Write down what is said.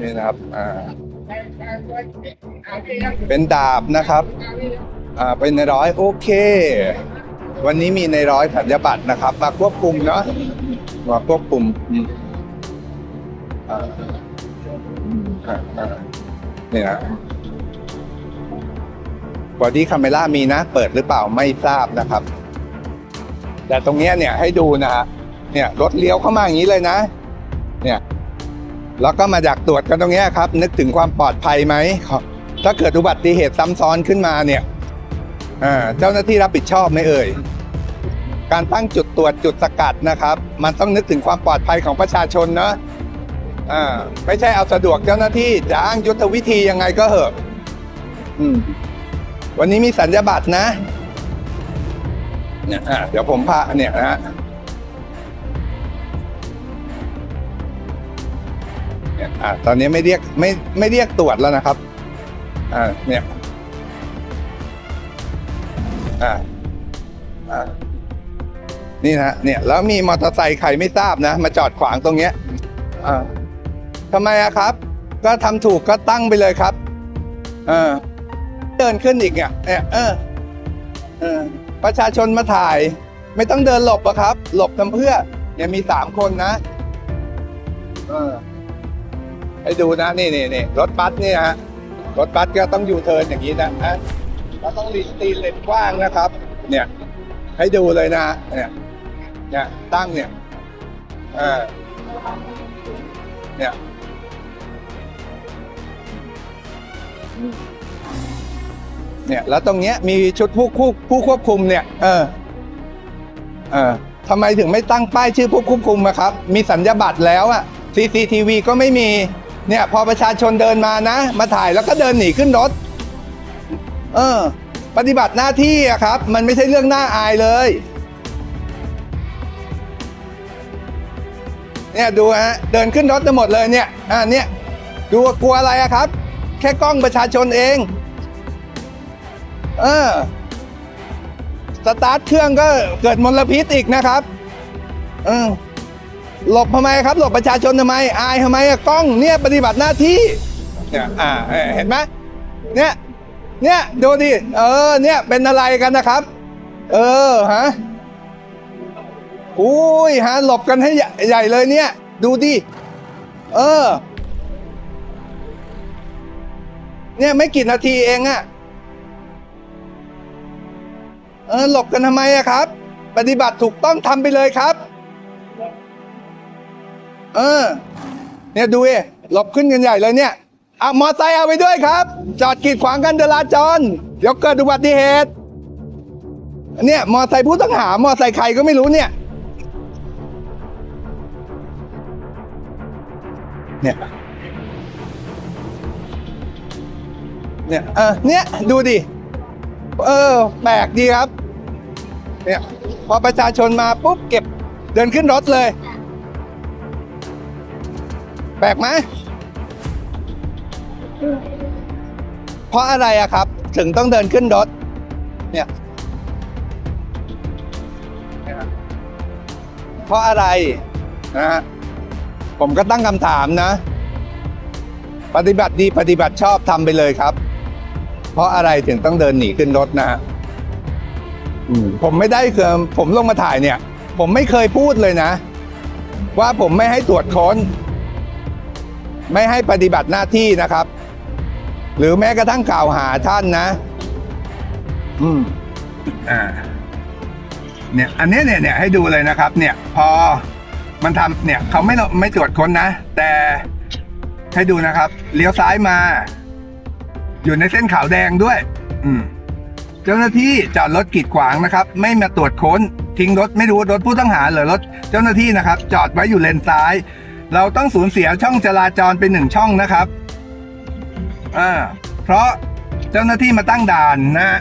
นี่นะครับ อ่า เป็นดาบนะครับ อ่า เป็นในร้อยโอเค วันนี้มีในร้อยสัญญบัตรนะครับ มาควบคุมเนาะ มาควบคุมอืมอ่มอ่านี่นะบอดี้คาเมล่ามีนะ เปิดหรือเปล่าไม่ทราบนะครับ แต่ตรงเนี้ยเนี่ยให้ดูนะฮะ เนี่ยรถเลี้ยวเข้ามาอย่างนี้เลยนะ เนี่ยแล้วก็มาจากตรวจกันตรงนี้ครับ นึกถึงความปลอดภัยไหมถ้าเกิดอุบัติเหตุซ้ำซ้อนขึ้นมาเนี่ยเจ้าหน้าที่รับผิดชอบไหมเอ่ยการตั้งจุดตรวจจุดสกัดนะครับ มันต้องนึกถึงความปลอดภัยของประชาชนเนะไม่ใช่เอาสะดวกเจ้าหน้าที่จะอ้างยุทธวิธียังไงก็เหอะวันนี้มีสัญญาบัตรนะะเดี๋ยวผมพาเนี่ยนะฮะ อะตอนนี้ไม่เรียกไม่ไม่เรียกตรวจแล้วนะครับ อ่าเนี่ยอ่าอ่านี่นะเนี่ยแล้วมีมอเตอร์ไซค์ใครไม่ทราบนะ มาจอดขวางตรงเนี้ยอ่าทำไมอะครับ ก็ทำถูกก็ตั้งไปเลยครับเออเดินขึ้นอีกอะเนี่ยเออเออ ประชาชนมาถ่าย ไม่ต้องเดินหลบอะครับ หลบทำเพื่อเนี่ยมีสามคนนะ เออ ให้ดูนะนี่นี่นี่รถบัสเนี่ยฮะรถบัสก็ต้องอยู่เทินอย่างนี้นะฮะแล้วต้องลีตีนเลนกว้างนะครับ เนี่ยให้ดูเลยนะเนี่ยเนี่ยตั้งเนี่ยเออเนี่ยเนี่ยแล้วตรงเนี้ยมีชุดผู้ผู้ผู้ควบคุมเนี่ยเออเออทำไมถึงไม่ตั้งป้ายชื่อผู้ควบคุมอะครับ มีสัญญาบัตรแล้วอะ CCTV ก็ไม่มี เนี่ยพอประชาชนเดินมานะ มาถ่ายแล้วก็เดินหนีขึ้นรถ เออ ปฏิบัติหน้าที่อะครับ มันไม่ใช่เรื่องน่าอายเลย เนี่ยดูฮะเดินขึ้นรถกันหมดเลยเนี่ยอ่าเนี่ยดูกลัวอะไรอะครับ แค่กล้องประชาชนเอง เออสตาร์ทเครื่องก็เกิดมลพิษอีกนะครับ เออ หลบทำไมครับ หลบประชาชนทำไม อายทำไมอะกล้องเนี่ยปฏิบัติหน้าที่เนี่ยอ่าเห็นไหมเนี่ยเนี่ยดูดิเออเนี่ยเป็นอะไรกันนะครับ เออฮะอุ้ยฮะหลบกันให้ใหญ่เลยเนี่ย ดูดิ เออ เนี่ยไม่กี่นาทีเองอะเออหลบกันทำไมอะครับ ปฏิบัติถูกต้องทำไปเลยครับ เออ เนี่ยดูเอหลบขึ้นกันใหญ่เลยเนี่ยเอามอไซค์เอาไปด้วยครับ จอดกีดขวางกันจราจรเดี๋ยวเกิดอุบัติเหตุ เนี่ย มอไซค์ผู้ต้องหา มอไซค์ใครก็ไม่รู้เนี่ย เนี่ย เนี่ยเออเนี่ย ดูดิ เออ แปลกดีครับ เนี่ย พอประชาชนมาปุ๊บเก็บเดินขึ้นรถเลย แปลกไหมเพราะอะไรอะครับ ถึงต้องเดินขึ้นรถ เนี่ยเพราะอะไรนะฮะผมก็ตั้งคำถามนะ ปฏิบัติดีปฏิบัติชอบทำไปเลยครับ เพราะอะไรถึงต้องเดินหนีขึ้นรถนะฮะอืมผมไม่ได้คือผมลงมาถ่ายเนี่ย ผมไม่เคยพูดเลยนะ ว่าผมไม่ให้ตรวจค้น ไม่ให้ปฏิบัติหน้าที่นะครับ หรือแม้กระทั่งกล่าวหาท่านนะ อืมอ่าเนี่ย อันนี้เนี่ยเนี่ยให้ดูเลยนะครับ เนี่ย พอมันทำเนี่ยเขาไม่ไม่ตรวจค้นนะ แต่ให้ดูนะครับ เลี้ยวซ้ายมา อยู่ในเส้นขาวแดงด้วย อืม เจ้าหน้าที่จอดรถกีดขวางนะครับ ไม่มาตรวจค้น ทิ้งรถไม่รู้รถผู้ต้องหาหรือรถ เจ้าหน้าที่นะครับ จอดไว้อยู่เลนซ้าย เราต้องสูญเสียช่องจราจรไปหนึ่งช่องนะครับอ่าเพราะเจ้าหน้าที่มาตั้งด่านนะ